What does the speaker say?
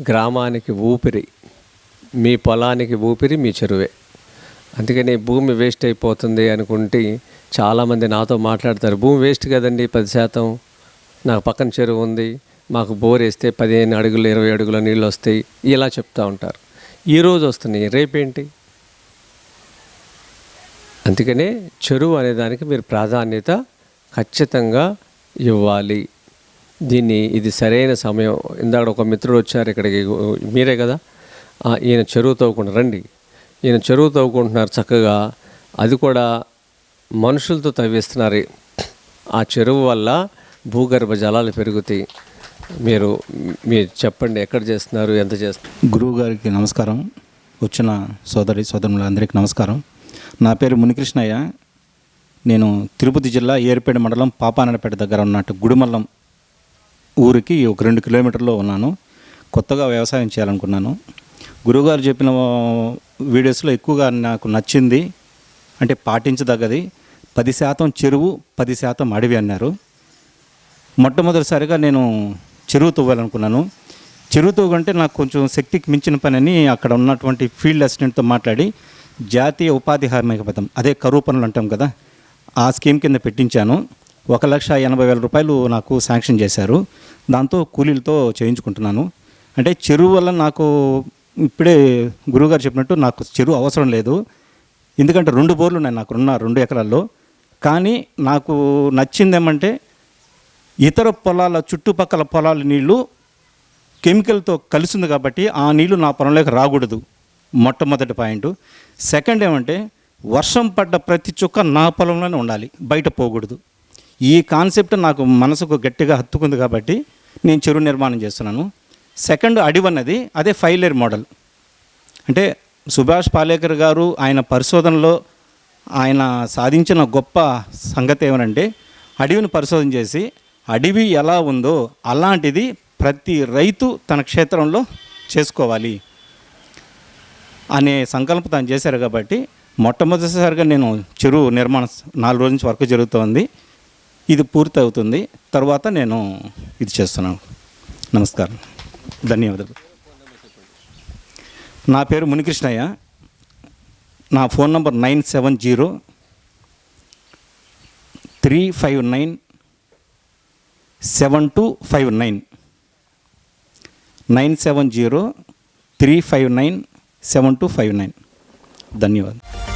గ్రామానికి ఊపిరి మీ పొలానికి ఊపిరి మీ చెరువే. అందుకని భూమి వేస్ట్ అయిపోతుంది అనుకుంటే చాలామంది నాతో మాట్లాడతారు భూమి వేస్ట్ కదండి పది శాతం? నాకు పక్కన చెరువు ఉంది మాకు బోర్ వేస్తే పదిహేను అడుగులు ఇరవై అడుగుల నీళ్ళు వస్తాయి ఇలా చెప్తూ ఉంటారు. ఈరోజు వస్తున్నాయి రేపేంటి? అందుకనే చెరువు అనే దానికి మీరు ప్రాధాన్యత ఖచ్చితంగా ఇవ్వాలి. దీన్ని ఇది సరైన సమయం. ఇందాక ఒక మిత్రుడు వచ్చారు ఇక్కడికి. మీరే కదా? ఈయన చెరువు తవ్వుకుంటారు రండి. ఈయన చెరువు తవ్వుకుంటున్నారు చక్కగా. అది కూడా మనుషులతో తవ్విస్తున్నారు. ఆ చెరువు వల్ల భూగర్భ జలాలు పెరుగుతాయి. మీరు మీరు చెప్పండి ఎక్కడ చేస్తున్నారు ఎంత చేస్తున్నారు? గురువు గారికి నమస్కారం. వచ్చిన సోదరి సోదరులందరికీ నమస్కారం. నా పేరు మునికృష్ణయ్య. నేను తిరుపతి జిల్లా ఏర్పేట మండలం పాపానపేట దగ్గర ఉన్నట్టు గుడిమల్లం ఊరికి ఒక రెండు కిలోమీటర్లో ఉన్నాను. కొత్తగా వ్యవసాయం చేయాలనుకున్నాను. గురువుగారు చెప్పిన వీడియోస్లో ఎక్కువగా నాకు నచ్చింది అంటే పాటించదగ్గది పది శాతం చెరువు పది శాతం అడవి అన్నారు. మొట్టమొదటిసారిగా నేను చెరువు తవ్వాలనుకున్నాను. చెరువు తవ్వుకుంటే నాకు కొంచెం శక్తికి మించిన పని అని అక్కడ ఉన్నటువంటి ఫీల్డ్ అసిస్టెంట్తో మాట్లాడి జాతీయ ఉపాధి హామీ పథకం అదే కరువు పనులు అంటాం కదా ఆ స్కీమ్ కింద పెట్టించాను. ఒక లక్ష ఎనభై వేల రూపాయలు నాకు శాంక్షన్ చేశారు. దాంతో కూలీలతో చేయించుకుంటున్నాను. అంటే చెరువు వల్ల నాకు ఇప్పుడే గురువుగారు చెప్పినట్టు నాకు చెరువు అవసరం లేదు. ఎందుకంటే రెండు బోర్లు ఉన్నాయి నాకు ఉన్న రెండు ఎకరాల్లో. కానీ నాకు నచ్చింది ఏమంటే ఇతర పొలాల చుట్టుపక్కల పొలాల నీళ్ళు కెమికల్తో కలిసింది కాబట్టి ఆ నీళ్ళు నా పొలంలోకి రాకూడదు. మొట్టమొదటి పాయింట్. సెకండ్ ఏమంటే వర్షం పడ్డ ప్రతి చుక్క నా పొలంలోనే ఉండాలి బయట పోకూడదు. ఈ కాన్సెప్ట్ నాకు మనసుకు గట్టిగా హత్తుకుంది కాబట్టి నేను చెరువు నిర్మాణం చేస్తున్నాను. సెకండ్ అడివన్నది అదే ఫైలేర్ మోడల్. అంటే సుభాష్ పాలేకర్ గారు ఆయన పరిశోధనలో ఆయన సాధించిన గొప్ప సంగతి ఏమనంటే అడవిని పరిశోధన చేసి అడవి ఎలా ఉందో అలాంటిది ప్రతి రైతు తన క్షేత్రంలో చేసుకోవాలి అనే సంకల్పం తాను చేశారు కాబట్టి మొట్టమొదటిసారిగా నేను చెరువు నిర్మాణం నాలుగు రోజుల నుంచి వర్క్ జరుగుతోంది. ఇది పూర్తి అవుతుంది తర్వాత నేను ఇది చేస్తున్నాను. నమస్కారం. ధన్యవాదాలు. నా పేరు మునికృష్ణయ్య. నా phone number nine seven zero three five nine seven two five nine. Nine seven zero three five nine seven two five nine. ధన్యవాదాలు.